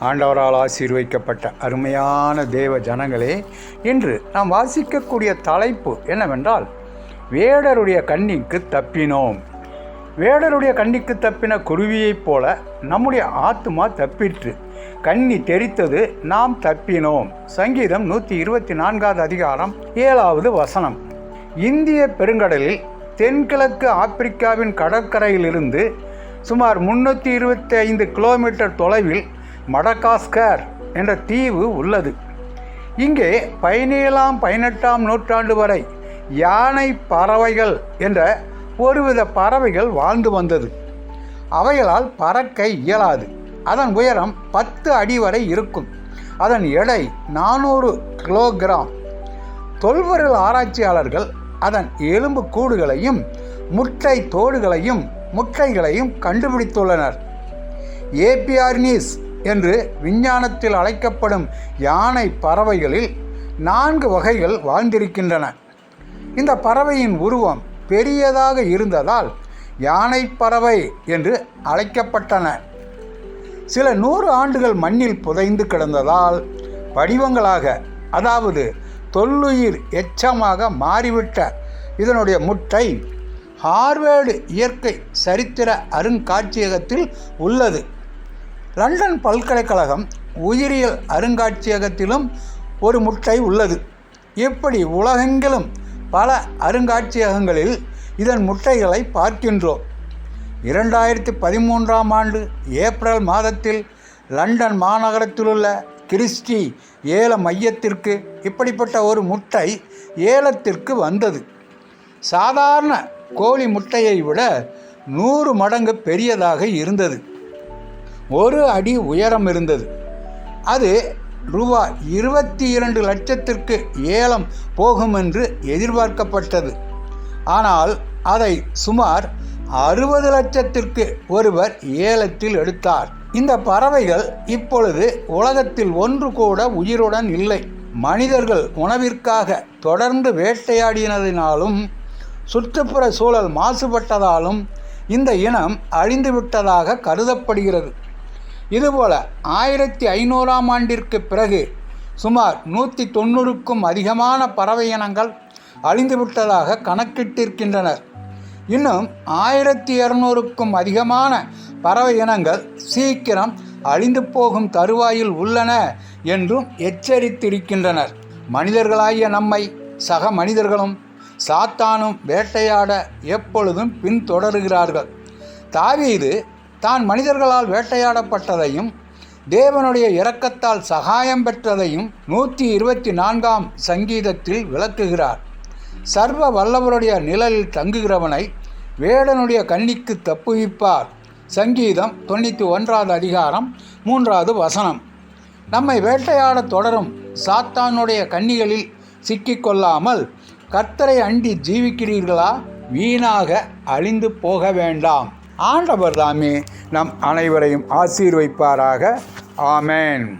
ஆண்டவரால் ஆசீர்வைக்கப்பட்ட அருமையான தேவ ஜனங்களே இன்று நாம் வாசிக்கக்கூடிய தலைப்பு என்னவென்றால் வேடருடைய கண்ணிக்கு தப்பினோம். வேடருடைய கண்ணிக்கு தப்பின குருவியைப் போல நம்முடைய ஆத்மா தப்பிற்று. கண்ணி தெரித்தது நாம் தப்பினோம். சங்கீதம் நூற்றி இருபத்தி நான்காவது அதிகாரம் ஏழாவது வசனம். இந்திய பெருங்கடலில் தென்கிழக்கு ஆப்பிரிக்காவின் கடற்கரையிலிருந்து சுமார் முன்னூற்றி இருபத்தி ஐந்து கிலோமீட்டர் தொலைவில் மடகாஸ்கர் என்ற தீவு உள்ளது. இங்கே பதினேழாம் பதினெட்டாம் நூற்றாண்டு வரை யானை பறவைகள் என்ற ஒருவித பறவைகள் வாழ்ந்து வந்தது. அவைகளால் பறக்க இயலாது. அதன் உயரம் பத்து அடி வரை இருக்கும். அதன் எடை நானூறு கிலோகிராம். தொல்பொருள் ஆராய்ச்சியாளர்கள் அதன் எலும்பு கூடுகளையும் முட்டை தோடுகளையும் முட்டைகளையும் கண்டுபிடித்துள்ளனர். ஏபியார்னிஸ் என்று விஞ்ஞானத்தில் அழைக்கப்படும் யானை பறவைகளில் நான்கு வகைகள் வாழ்ந்திருக்கின்றன. இந்த பறவையின் உருவம் பெரியதாக இருந்ததால் யானை பறவை என்று அழைக்கப்பட்டன. சில நூறு ஆண்டுகள் மண்ணில் புதைந்து கிடந்ததால் வடிவங்களாக அதாவது தொல்லுயிர் எச்சமாக மாறிவிட்ட இதனுடைய முட்டை ஹார்வேர்டு இயற்கை சரித்திர அருங்காட்சியகத்தில் உள்ளது. லண்டன் பல்கலைக்கழகம் உயிரியல் அருங்காட்சியகத்திலும் ஒரு முட்டை உள்ளது. இப்படி உலகெங்கிலும் பல அருங்காட்சியகங்களில் இதன் முட்டைகளை பார்க்கின்றோம்? இரண்டாயிரத்தி பதிமூன்றாம் ஆண்டு ஏப்ரல் மாதத்தில் லண்டன் மாநகரத்திலுள்ள கிறிஸ்டி ஏல மையத்திற்கு இப்படிப்பட்ட ஒரு முட்டை ஏலத்திற்கு வந்தது. சாதாரண கோழி முட்டையை விட நூறு மடங்கு பெரியதாக இருந்தது. ஒரு அடி உயரம் இருந்தது. அது ரூபாய் இருபத்தி இரண்டு லட்சத்திற்கு ஏலம் போகும் என்று எதிர்பார்க்கப்பட்டது. ஆனால் அதை சுமார் அறுபது லட்சத்திற்கு ஒருவர் ஏலத்தில் எடுத்தார். இந்த பறவைகள் இப்பொழுது உலகத்தில் ஒன்று கூட உயிருடன் இல்லை. மனிதர்கள் உணவிற்காக தொடர்ந்து வேட்டையாடினதினாலும் சுற்றுப்புற சூழல் மாசுபட்டதாலும் இந்த இனம் அழிந்துவிட்டதாக கருதப்படுகிறது. இதுபோல ஆயிரத்தி ஐநூறாம் ஆண்டிற்கு பிறகு சுமார் நூற்றி தொண்ணூறுக்கும் அதிகமான பறவை இனங்கள் அழிந்துவிட்டதாக கணக்கிட்டிருக்கின்றனர். இன்னும் ஆயிரத்தி இரநூறுக்கும் அதிகமான பறவை இனங்கள் சீக்கிரம் அழிந்து போகும் தருவாயில் உள்ளன என்றும் எச்சரித்திருக்கின்றனர். மனிதர்களாகிய நம்மை சக மனிதர்களும் சாத்தானும் வேட்டையாட எப்பொழுதும் பின்தொடருகிறார்கள். தாவீது தான் மனிதர்களால் வேட்டையாடப்பட்டதையும் தேவனுடைய இரக்கத்தால் சகாயம் பெற்றதையும் நூற்றி இருபத்தி நான்காம் சங்கீதத்தில் விளக்குகிறார். சர்வ வல்லவருடைய நிழலில் தங்குகிறவனை வேடனுடைய கண்ணிக்கு தப்புவிப்பார். சங்கீதம் தொண்ணூற்றி ஒன்றாவது அதிகாரம் மூன்றாவது வசனம். நம்மை வேட்டையாட தொடரும் சாத்தானுடைய கண்ணிகளில் சிக்கிக்கொள்ளாமல் கர்த்தரை அண்டி ஜீவிக்கிறீர்களா? வீணாக அழிந்து போக வேண்டாம். ஆண்டவர் தாமே நம் அனைவரையும் ஆசீர்வைப்பாராக. ஆமேன்.